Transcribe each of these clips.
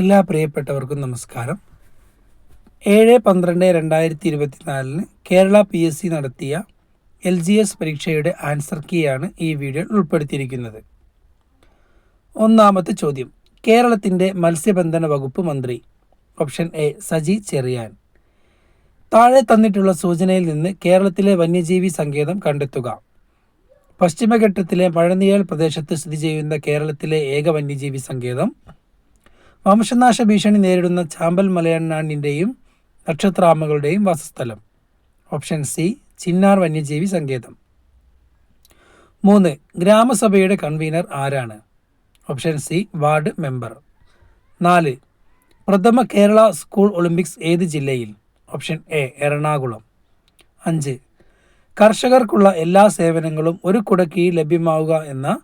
എല്ലാ പ്രിയപ്പെട്ടവർക്കും നമസ്കാരം. ഏഴ് പന്ത്രണ്ട് രണ്ടായിരത്തി ഇരുപത്തിനാലിന് കേരള പി എസ് സി നടത്തിയ എൽ ജി എസ് പരീക്ഷയുടെ ആൻസർ കീയാണ് ഈ വീഡിയോയിൽ ഉൾപ്പെടുത്തിയിരിക്കുന്നത്. ഒന്നാമത്തെ ചോദ്യം. കേരളത്തിന്റെ മത്സ്യബന്ധന വകുപ്പ് മന്ത്രി ഓപ്ഷൻ എ സജി ചെറിയാൻ. താഴെ തന്നിട്ടുള്ള സൂചനയിൽ നിന്ന് കേരളത്തിലെ വന്യജീവി സങ്കേതം കണ്ടെത്തുക. പശ്ചിമഘട്ടത്തിലെ പഴനിയേൽ പ്രദേശത്ത് സ്ഥിതി ചെയ്യുന്ന കേരളത്തിലെ ഏക വന്യജീവി സങ്കേതം വംശനാശ ഭീഷണി നേരിടുന്ന ചാമ്പൽ മലയണ്ണാണ്ടിന്റെയും നക്ഷത്രാമകളുടെയും വാസസ്ഥലം. ഓപ്ഷൻ സി ചിന്നാർ വന്യജീവി സങ്കേതം. മൂന്ന് ഗ്രാമസഭയുടെ കൺവീനർ ആരാണ്? Option C ward member. നാല് പ്രഥമ കേരള സ്കൂൾ ഒളിമ്പിക്സ് ഏത് ജില്ലയിൽ? Option A Ernakulam. അഞ്ച് കർഷകർക്കുള്ള എല്ലാ സേവനങ്ങളും ഒരു കുടക്കീഴിൽ ലഭ്യമാവുക എന്ന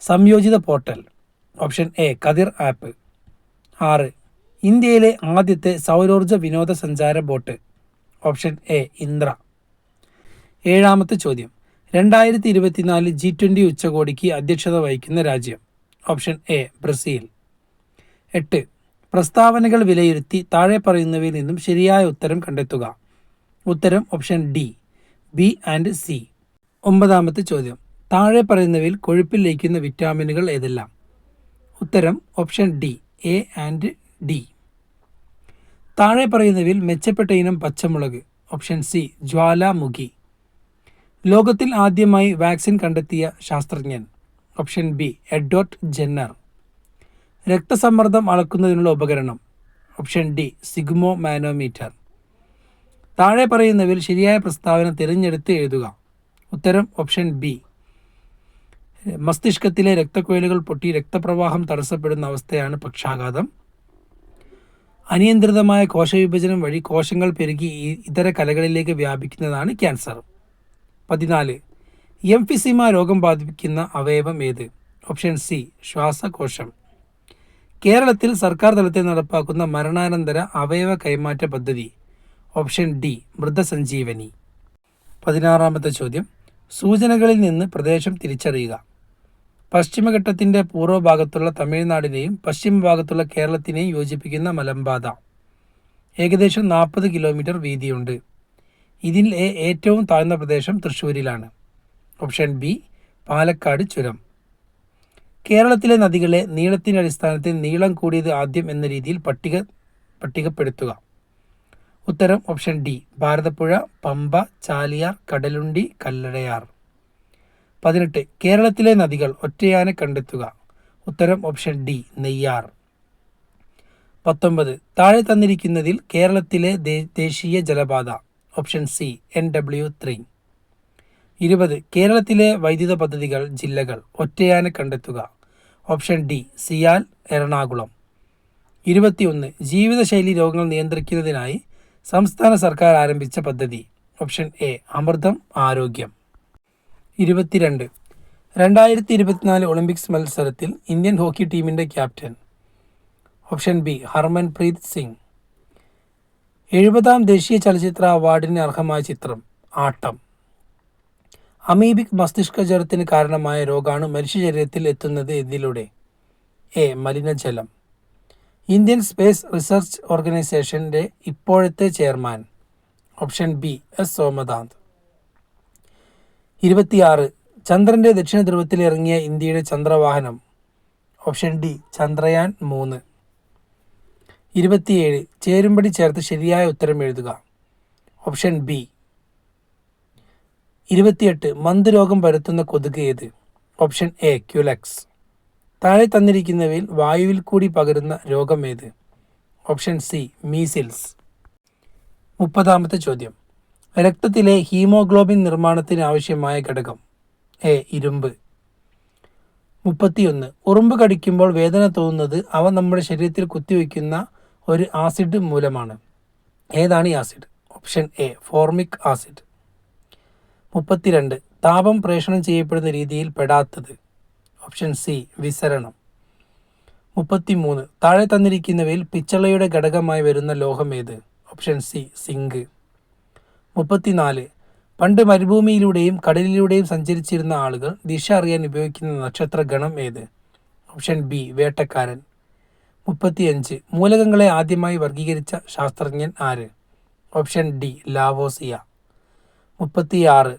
സംയോജിത portal. Option A Kathir app. ആറ്. ഇന്ത്യയിലെ ആദ്യത്തെ സൗരോർജ വിനോദസഞ്ചാര ബോട്ട്. ഓപ്ഷൻ എ ഇന്ദ്ര. ഏഴാമത്തെ ചോദ്യം. രണ്ടായിരത്തി ഇരുപത്തിനാല് ജി ട്വന്റി ഉച്ചകോടിക്ക് അധ്യക്ഷത വഹിക്കുന്ന രാജ്യം. Option A Brazil. എട്ട്. പ്രസ്താവനകൾ വിലയിരുത്തി താഴെ പറയുന്നവയിൽ നിന്നും ശരിയായ ഉത്തരം കണ്ടെത്തുക. ഉത്തരം option D B and C. ഒമ്പതാമത്തെ ചോദ്യം. താഴെ പറയുന്നവയിൽ കൊഴുപ്പിൽ ലയിക്കുന്ന വിറ്റാമിനുകൾ ഏതെല്ലാം? ഉത്തരം option D A and D താഴെ പറയുന്നവയിൽ മെച്ചപ്പെട്ട ഇനം പച്ചമുളക് ഓപ്ഷൻ സി ജ്വാലാമുഖി. ലോകത്തിൽ ആദ്യമായി വാക്സിൻ കണ്ടെത്തിയ ശാസ്ത്രജ്ഞൻ ഓപ്ഷൻ ബി എഡ്വർട്ട് ജെന്നർ. രക്തസമ്മർദ്ദം അളക്കുന്നതിനുള്ള ഉപകരണം ഓപ്ഷൻ ഡി സിഗ്മോ മാനോമീറ്റർ താഴെ പറയുന്നവയിൽ ശരിയായ പ്രസ്താവന തിരഞ്ഞെടുത്ത് എഴുതുക. ഉത്തരം ഓപ്ഷൻ ബി മസ്തിഷ്കത്തിലെ രക്തക്കുഴലുകൾ പൊട്ടി രക്തപ്രവാഹം തടസ്സപ്പെടുന്ന അവസ്ഥയാണ് പക്ഷാഘാതം. അനിയന്ത്രിതമായ കോശവിഭജനം വഴി കോശങ്ങൾ പെരുകി ഇതര കലകളിലേക്ക് വ്യാപിക്കുന്നതാണ് ക്യാൻസർ. പതിനാല് എംഫിസിമ രോഗം ബാധിക്കുന്ന അവയവം ഏത്? ഓപ്ഷൻ സി ശ്വാസകോശം. കേരളത്തിൽ സർക്കാർ തലത്തിൽ നടപ്പാക്കുന്ന മരണാനന്തര അവയവ കൈമാറ്റ പദ്ധതി. Option D Mrithasanjeevani. പതിനാറാമത്തെ ചോദ്യം സൂചനകളിൽ നിന്ന് പ്രദേശം തിരിച്ചറിയുക. പശ്ചിമഘട്ടത്തിന്റെ പൂർവഭാഗത്തുള്ള തമിഴ്നാടിനെയും പശ്ചിമ ഭാഗത്തുള്ള കേരളത്തിനെയും യോജിപ്പിക്കുന്ന മലമ്പാത. ഏകദേശം നാൽപ്പത് കിലോമീറ്റർ വീതിയുണ്ട്. ഇതിൽ ഏറ്റവും താഴ്ന്ന പ്രദേശം തൃശ്ശൂരിലാണ്. ഓപ്ഷൻ ബി പാലക്കാട് ചുരം. കേരളത്തിലെ നദികളെ നീളത്തിന്റെ അടിസ്ഥാനത്തിൽ നീളം കൂടിയത് ആദ്യം എന്ന രീതിയിൽ പട്ടിക പട്ടികപ്പെടുത്തുക. ഉത്തരം ഓപ്ഷൻ ഡി ഭാരതപ്പുഴ പമ്പ ചാലിയാർ കടലുണ്ടി കല്ലടയാർ. പതിനെട്ട് കേരളത്തിലെ നദികൾ ഒറ്റയാനെ കണ്ടെത്തുക. ഉത്തരം ഓപ്ഷൻ ഡി നെയ്യാർ. പത്തൊമ്പത് താഴെ തന്നിരിക്കുന്നതിൽ കേരളത്തിലെ ദേശീയ ജലപാത. Option C N W three ഇരുപത് കേരളത്തിലെ വൈദ്യുത പദ്ധതികൾ ജില്ലകൾ ഒറ്റയാനെ കണ്ടെത്തുക. Option D CIAL Ernakulam. ഇരുപത്തിയൊന്ന് ജീവിതശൈലി രോഗങ്ങൾ നിയന്ത്രിക്കുന്നതിനായി സംസ്ഥാന സർക്കാർ ആരംഭിച്ച പദ്ധതി. ഓപ്ഷൻ എ അമൃതം ആരോഗ്യം. ഇരുപത്തിരണ്ട്. രണ്ടായിരത്തി ഇരുപത്തിനാല് ഒളിമ്പിക്സ് മത്സരത്തിൽ ഇന്ത്യൻ ഹോക്കി ടീമിന്റെ captain. Option B Harmanpreet Singh. എഴുപതാം ദേശീയ ചലച്ചിത്ര അവാർഡിന് അർഹമായ ചിത്രം ആട്ടം. അമീബിക് മസ്തിഷ്ക ജ്വരത്തിന് കാരണമായ രോഗാണു മനുഷ്യ ശരീരത്തിൽ എത്തുന്നത് ഇതിലൂടെ. എ മലിനജലം. ഇന്ത്യൻ സ്പേസ് റിസർച്ച് ഓർഗനൈസേഷന്റെ ഇപ്പോഴത്തെ chairman. Option B S. Somanath. ഇരുപത്തിയാറ്. ചന്ദ്രന്റെ ദക്ഷിണ ധ്രുവത്തിൽ ഇറങ്ങിയ ഇന്ത്യയുടെ ചന്ദ്രവാഹനം. ഓപ്ഷൻ ഡി ചന്ദ്രയാൻ മൂന്ന്. ഇരുപത്തിയേഴ്. ചേരുംപടി ചേർത്ത് ശരിയായ ഉത്തരം എഴുതുക. Option B. ഇരുപത്തിയെട്ട്. മന്ത് പരത്തുന്ന കൊതുക് ഏത്? Option A Culex. താഴെ തന്നിരിക്കുന്നവയിൽ വായുവിൽ കൂടി പകരുന്ന രോഗം ഏത്? Option C measles. മുപ്പതാമത്തെ ചോദ്യം. രക്തത്തിലെ ഹീമോഗ്ലോബിൻ നിർമ്മാണത്തിന് ആവശ്യമായ ഘടകം എ ഇരുമ്പ്. മുപ്പത്തിയൊന്ന്. ഉറുമ്പ് കടിക്കുമ്പോൾ വേദന തോന്നുന്നത് അവ നമ്മുടെ ശരീരത്തിൽ കുത്തിവെക്കുന്ന ഒരു ആസിഡ് മൂലമാണ്. ഏതാണ് ഈ acid? Option A formic acid. മുപ്പത്തിരണ്ട്. താപം പ്രേഷണം ചെയ്യപ്പെടുന്ന രീതിയിൽ പെടാത്തത്. Option C വിസരണം. മുപ്പത്തിമൂന്ന്. താഴെ തന്നിരിക്കുന്നവയിൽ പിച്ചളയുടെ ഘടകമായി വരുന്ന ലോഹം ഏത്? Option C zinc. മുപ്പത്തിനാല്. പണ്ട് മരുഭൂമിയിലൂടെയും കടലിലൂടെയും സഞ്ചരിച്ചിരുന്ന ആളുകൾ ദിശ അറിയാൻ ഉപയോഗിക്കുന്ന നക്ഷത്ര ഗണം ഏത്? ഓപ്ഷൻ ബി വേട്ടക്കാരൻ. മുപ്പത്തിയഞ്ച്. മൂലകങ്ങളെ ആദ്യമായി വർഗീകരിച്ച ശാസ്ത്രജ്ഞൻ ആര്? Option D Lavoisier. മുപ്പത്തിയാറ്.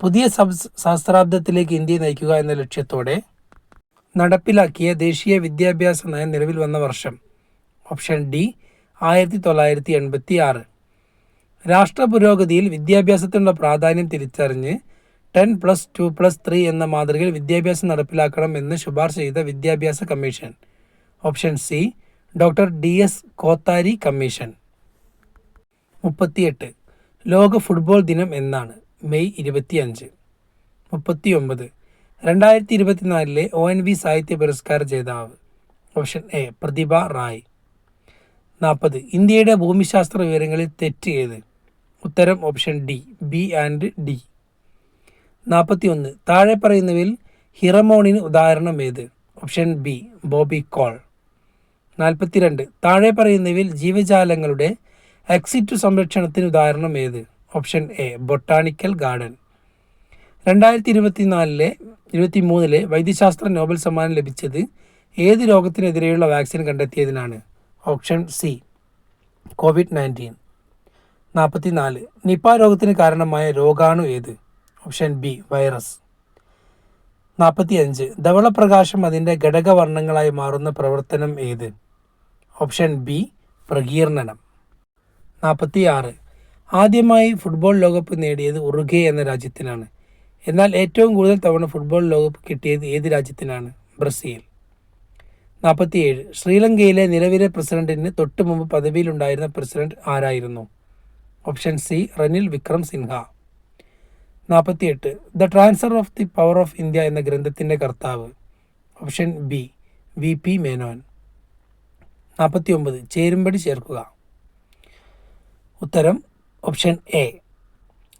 പുതിയ സഹസ്രാബ്ദത്തിലേക്ക് ഇന്ത്യയെ നയിക്കുക എന്ന ലക്ഷ്യത്തോടെ നടപ്പിലാക്കിയ ദേശീയ വിദ്യാഭ്യാസ നയം നിലവിൽ വന്ന വർഷം. ഓപ്ഷൻ ഡി ആയിരത്തി തൊള്ളായിരത്തി എൺപത്തി ആറ് രാഷ്ട്ര പുരോഗതിയിൽ വിദ്യാഭ്യാസത്തിനുള്ള പ്രാധാന്യം തിരിച്ചറിഞ്ഞ് ten plus two plus three എന്ന മാതൃകയിൽ വിദ്യാഭ്യാസം നടപ്പിലാക്കണം എന്ന് ശുപാർശ ചെയ്ത വിദ്യാഭ്യാസ commission. Option C doctor D S Kothari commission. മുപ്പത്തിയെട്ട് ലോക ഫുട്ബോൾ ദിനം എന്നാണ് മെയ് ഇരുപത്തിയഞ്ച്. മുപ്പത്തിയൊമ്പത് രണ്ടായിരത്തി ഇരുപത്തിനാലിലെ ഒ എൻ വി സാഹിത്യ പുരസ്കാര ജേതാവ്. Option A Prathibha Ray. നാൽപ്പത് ഇന്ത്യയുടെ ഭൂമിശാസ്ത്ര വിവരങ്ങളിൽ തെറ്റ് ഏത്? ഉത്തരം option D B and D. നാൽപ്പത്തി ഒന്ന് താഴെ പറയുന്നവയിൽ ഹിറമോണിന് ഉദാഹരണം ഏത്? Option B bombykol. നാൽപ്പത്തിരണ്ട് താഴെ പറയുന്നവയിൽ ജീവജാലങ്ങളുടെ എക്സിറ്റ് സംരക്ഷണത്തിന് ഉദാഹരണം ഏത്? Option A botanical garden. രണ്ടായിരത്തി ഇരുപത്തിനാലിലെ ഇരുപത്തി മൂന്നിലെ വൈദ്യശാസ്ത്ര നോബൽ സമ്മാനം ലഭിച്ചത് ഏത് രോഗത്തിനെതിരെയുള്ള vaccine കണ്ടെത്തിയതിനാണ്? Option C COVID nineteen. നാൽപ്പത്തിനാല് നിപ രോഗത്തിന് കാരണമായ രോഗാണു ഏത്? Option B virus. നാൽപ്പത്തിയഞ്ച് ധവളപ്രകാശം അതിന്റെ ഘടകവർണങ്ങളായി മാറുന്ന പ്രവർത്തനം ഏത്? ഓപ്ഷൻ ബി പ്രകീർണനം. നാൽപ്പത്തി ആറ് ആദ്യമായി ഫുട്ബോൾ ലോകകപ്പ് നേടിയത് ഉറുഗെ എന്ന രാജ്യത്തിനാണ്. എന്നാൽ ഏറ്റവും കൂടുതൽ തവണ ഫുട്ബോൾ ലോകകപ്പ് കിട്ടിയത് ഏത് രാജ്യത്തിനാണ്? ബ്രസീൽ. നാൽപ്പത്തിയേഴ് ശ്രീലങ്കയിലെ നിലവിലെ പ്രസിഡന്റിന് തൊട്ടുമുമ്പ് പദവിയിലുണ്ടായിരുന്ന പ്രസിഡന്റ് ആരായിരുന്നു? Option C Ranil Wickremesinghe. നാൽപ്പത്തിയെട്ട് the transfer of the power of India എന്ന ഗ്രന്ഥത്തിന്റെ കർത്താവ്. Option B V P Menon. നാൽപ്പത്തി ഒമ്പത് ചേരുംപടി ചേർക്കുക. ഉത്തരം ഓപ്ഷൻ എ.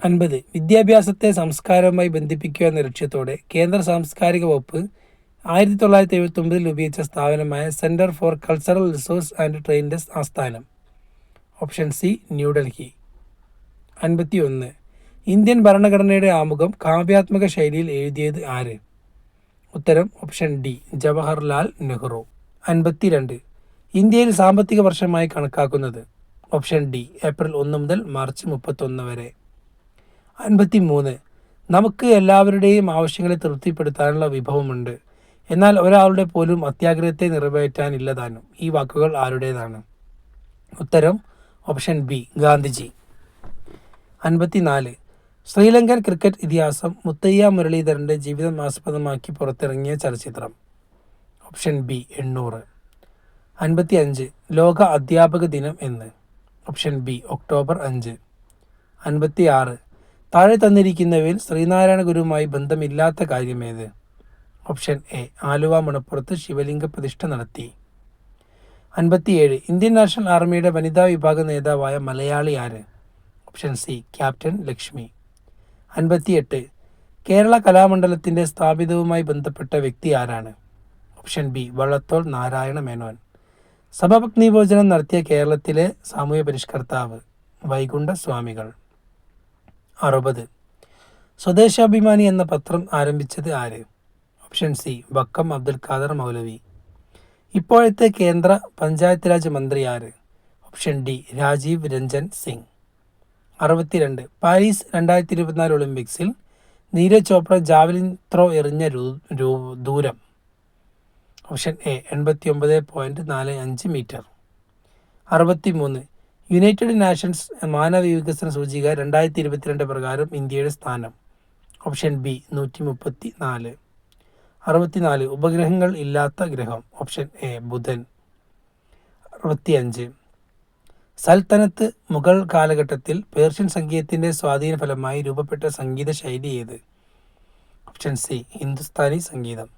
അൻപത് വിദ്യാഭ്യാസത്തെ സംസ്കാരവുമായി ബന്ധിപ്പിക്കുക എന്ന ലക്ഷ്യത്തോടെ കേന്ദ്ര സാംസ്കാരിക വകുപ്പ് ആയിരത്തി തൊള്ളായിരത്തി എഴുപത്തി ഒമ്പതിൽ രൂപീകരിച്ച സ്ഥാപനമായ centre for cultural resource and ട്രെയിനിന്റെ ആസ്ഥാനം. ഓപ്ഷൻ സി ന്യൂഡൽഹി അൻപത്തി ഒന്ന് ഇന്ത്യൻ ഭരണഘടനയുടെ ആമുഖം കാവ്യാത്മക ശൈലിയിൽ എഴുതിയത് ആര്? ഉത്തരം ഓപ്ഷൻ ഡി ജവഹർലാൽ നെഹ്റു. അൻപത്തിരണ്ട്. ഇന്ത്യയിൽ സാമ്പത്തിക വർഷമായി കണക്കാക്കുന്നത് ഓപ്ഷൻ ഡി ഏപ്രിൽ ഒന്ന് മുതൽ മാർച്ച് മുപ്പത്തൊന്ന് വരെ. അൻപത്തി മൂന്ന് നമുക്ക് എല്ലാവരുടെയും ആവശ്യങ്ങളെ തൃപ്തിപ്പെടുത്താനുള്ള വിഭവമുണ്ട്. എന്നാൽ ഒരാളുടെ പോലും അത്യാഗ്രഹത്തെ നിറവേറ്റാനില്ലതാനും ഈ വാക്കുകൾ ആരുടേതാണ്? ഉത്തരം ഓപ്ഷൻ ബി ഗാന്ധിജി. അൻപത്തിനാല്. ശ്രീലങ്കൻ ക്രിക്കറ്റ് ഇതിഹാസം മുത്തയ്യ മുരളീധരന്റെ ജീവിതം ആസ്പദമാക്കി പുറത്തിറങ്ങിയ ചലച്ചിത്രം. ഓപ്ഷൻ ബി എണ്ണൂറ്. അൻപത്തി അഞ്ച് ലോക അധ്യാപക ദിനം എന്ന്. ഓപ്ഷൻ ബി ഒക്ടോബർ അഞ്ച്. അൻപത്തി ആറ് താഴെ തന്നിരിക്കുന്നവയിൽ ശ്രീനാരായണ ഗുരുവുമായി ബന്ധമില്ലാത്ത കാര്യമേത് ഓപ്ഷൻ എ ആലുവ മണപ്പുറത്ത് ശിവലിംഗ പ്രതിഷ്ഠ നടത്തി. അൻപത്തിയേഴ് ഇന്ത്യൻ നാഷണൽ ആർമിയുടെ വനിതാ വിഭാഗ നേതാവായ മലയാളി ആര്? Option C captain Lakshmi. അൻപത്തിയെട്ട്. കേരള കലാമണ്ഡലത്തിന്റെ സ്ഥാപിതവുമായി ബന്ധപ്പെട്ട വ്യക്തി ആരാണ്? Option B Vallathol Narayana Menon. സഭാഭഗ്നിഭോജനം നടത്തിയ കേരളത്തിലെ സാമൂഹ്യ പരിഷ്കർത്താവ് വൈകുണ്ഠ സ്വാമികൾ. അറുപത്. സ്വദേശാഭിമാനി എന്ന പത്രം ആരംഭിച്ചത് ആര്? Option C Vakkom Abdul Khader Moulavi. ഇപ്പോഴത്തെ കേന്ദ്ര പഞ്ചായത്ത് രാജ് മന്ത്രി ആര്? Option D Rajiv Ranjan Singh. അറുപത്തിരണ്ട്. പാരീസ് രണ്ടായിരത്തി ഇരുപത്തിനാല് ഒളിമ്പിക്സിൽ നീരജ് ചോപ്ര ജാവലിൻ ത്രോ എറിഞ്ഞ ദൂരം. ഓപ്ഷൻ എ എൺപത്തി ഒമ്പത് പോയിന്റ് നാല് അഞ്ച് മീറ്റർ. അറുപത്തി മൂന്ന് യുണൈറ്റഡ് നാഷൻസ് മാനവ വികസന സൂചിക രണ്ടായിരത്തി ഇരുപത്തിരണ്ട് പ്രകാരം ഇന്ത്യയുടെ സ്ഥാനം. ഓപ്ഷൻ ബി നൂറ്റി മുപ്പത്തി നാല് അറുപത്തിനാല്. ഉപഗ്രഹങ്ങൾ ഇല്ലാത്ത ഗ്രഹം. ഓപ്ഷൻ എ ബുധൻ. അറുപത്തിയഞ്ച്. സൽത്തനത്ത് മുഗൾ കാലഘട്ടത്തിൽ പേർഷ്യൻ സംഗീതത്തിന്റെ സ്വാധീന ഫലമായി രൂപപ്പെട്ട സംഗീത ശൈലി ഏത്? ഓപ്ഷൻ സി ഹിന്ദുസ്ഥാനി സംഗീതം.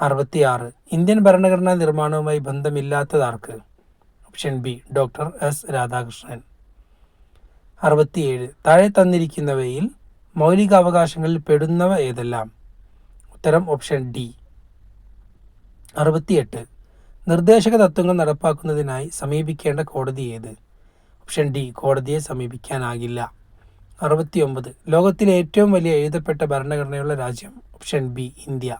അറുപത്തിയാറ് ഇന്ത്യൻ ഭരണഘടനാ നിർമ്മാണവുമായി ബന്ധമില്ലാത്തതാർക്ക് option B doctor S Radhakrishnan. അറുപത്തിയേഴ് താഴെ തന്നിരിക്കുന്നവയിൽ മൗലികാവകാശങ്ങളിൽ പെടുന്നവ ഏതെല്ലാം? ഉത്തരം ഓപ്ഷൻ ഡി അറുപത്തിയെട്ട് നിർദ്ദേശക തത്വങ്ങൾ നടപ്പാക്കുന്നതിനായി സമീപിക്കേണ്ട കോടതി ഏത്? ഓപ്ഷൻ ഡി കോടതിയെ സമീപിക്കാനാകില്ല. അറുപത്തിയൊമ്പത് ലോകത്തിലെ ഏറ്റവും വലിയ എഴുതപ്പെട്ട ഭരണഘടനയുള്ള രാജ്യം. Option B India.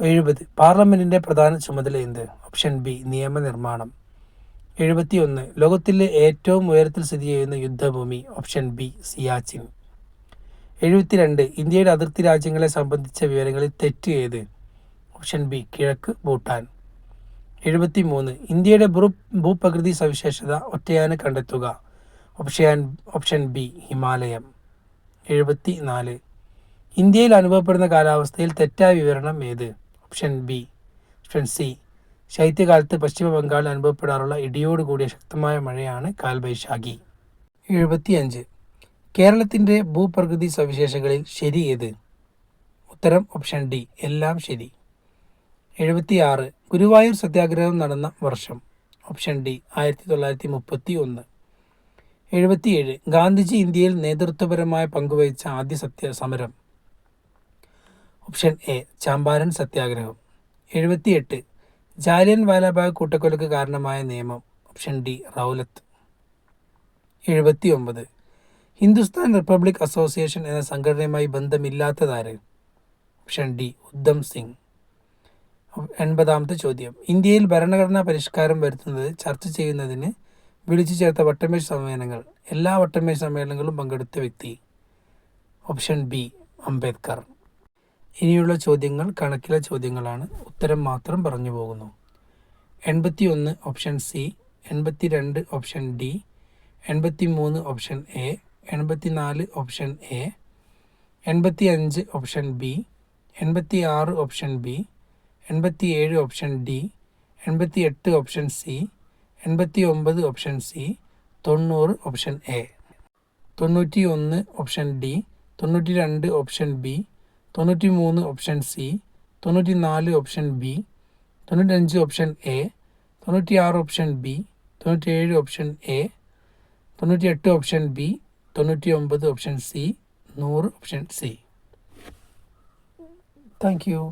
എഴുപത് പാർലമെന്റിന്റെ പ്രധാന ചുമതല എന്ത്? ഓപ്ഷൻ ബി നിയമനിർമ്മാണം. എഴുപത്തിയൊന്ന് ലോകത്തിലെ ഏറ്റവും ഉയരത്തിൽ സ്ഥിതി ചെയ്യുന്ന യുദ്ധഭൂമി. Option B Siachen. എഴുപത്തിരണ്ട് ഇന്ത്യയുടെ അതിർത്തി രാജ്യങ്ങളെ സംബന്ധിച്ച വിവരങ്ങളിൽ തെറ്റ് ഏത്? ഓപ്ഷൻ ബി കിഴക്ക് ഭൂട്ടാൻ. എഴുപത്തി മൂന്ന് ഇന്ത്യയുടെ ഭൂ ഭൂപ്രകൃതി സവിശേഷത ഒറ്റയാന് കണ്ടെത്തുക. ഓപ്ഷൻ ഓപ്ഷൻ ബി ഹിമാലയം. എഴുപത്തി നാല് ഇന്ത്യയിൽ അനുഭവപ്പെടുന്ന കാലാവസ്ഥയിൽ തെറ്റായ വിവരണം ഏത്? ഓപ്ഷൻ ബി ഓപ്ഷൻ സി ശൈത്യകാലത്ത് പശ്ചിമ ബംഗാളിൽ അനുഭവപ്പെടാറുള്ള ഇടിയോട് കൂടിയ ശക്തമായ മഴയാണ് കാൽബൈശാഖി എഴുപത്തിയഞ്ച് കേരളത്തിന്റെ ഭൂപ്രകൃതി സവിശേഷതകളിൽ ശരി ഏത്? ഉത്തരം ഓപ്ഷൻ ഡി എല്ലാം ശരി. എഴുപത്തിയാറ് ഗുരുവായൂർ സത്യാഗ്രഹം നടന്ന വർഷം. ഓപ്ഷൻ ഡി ആയിരത്തി തൊള്ളായിരത്തി മുപ്പത്തി ഒന്ന് എഴുപത്തിയേഴ് ഗാന്ധിജി ഇന്ത്യയിൽ നേതൃത്വപരമായ പങ്കുവഹിച്ച ആദ്യ സത്യ സമരം ഓപ്ഷൻ എ ചാമ്പാരൻ സത്യാഗ്രഹം. എഴുപത്തിയെട്ട് ജാലിയൻ വാലാബാഗ് കൂട്ടക്കൊലക്ക് കാരണമായ നിയമം. Option D Rowlatt. എഴുപത്തി ഒമ്പത് ഹിന്ദുസ്ഥാൻ റിപ്പബ്ലിക് അസോസിയേഷൻ എന്ന സംഘടനയുമായി ബന്ധമില്ലാത്തതാര്? Option D Udham Singh. എൺപതാമത്തെ ചോദ്യം. ഇന്ത്യയിൽ ഭരണഘടനാ പരിഷ്കാരം വരുത്തുന്നത് ചർച്ച ചെയ്യുന്നതിന് വിളിച്ചു ചേർത്ത വട്ടമേശ് സമ്മേളനങ്ങൾ. എല്ലാ വട്ടമേശ് സമ്മേളനങ്ങളും പങ്കെടുത്ത വ്യക്തി. Option B Ambedkar. ഇനിയുള്ള ചോദ്യങ്ങൾ കണക്കിലെ ചോദ്യങ്ങളാണ്. ഉത്തരം മാത്രം പറഞ്ഞു പോകുന്നു. എൺപത്തി ഒന്ന് ഓപ്ഷൻ സി എൺപത്തി രണ്ട് ഓപ്ഷൻ ഡി എൺപത്തി മൂന്ന് ഓപ്ഷൻ എ എൺപത്തി നാല് ഓപ്ഷൻ എ എൺപത്തി അഞ്ച് ഓപ്ഷൻ ബി എൺപത്തി ആറ് ഓപ്ഷൻ ബി എൺപത്തി ഏഴ് ഓപ്ഷൻ ഡി എൺപത്തി എട്ട് ഓപ്ഷൻ സി എൺപത്തി ഒമ്പത് ഓപ്ഷൻ സി തൊണ്ണൂറ് ഓപ്ഷൻ എ. തൊണ്ണൂറ്റി ഒന്ന് ഓപ്ഷൻ ഡി തൊണ്ണൂറ്റി രണ്ട് ഓപ്ഷൻ ബി തൊണ്ണൂറ്റി മൂന്ന് ഓപ്ഷൻ സി തൊണ്ണൂറ്റി നാല് ഓപ്ഷൻ ബി തൊണ്ണൂറ്റഞ്ച് ഓപ്ഷൻ എ തൊണ്ണൂറ്റി ആറ് ഓപ്ഷൻ ബി തൊണ്ണൂറ്റി ഏഴ് ഓപ്ഷൻ എ തൊണ്ണൂറ്റി എട്ട് ഓപ്ഷൻ ബി തൊണ്ണൂറ്റി ഒമ്പത് ഓപ്ഷൻ സി നൂറ് ഓപ്ഷൻ സി. Thank you.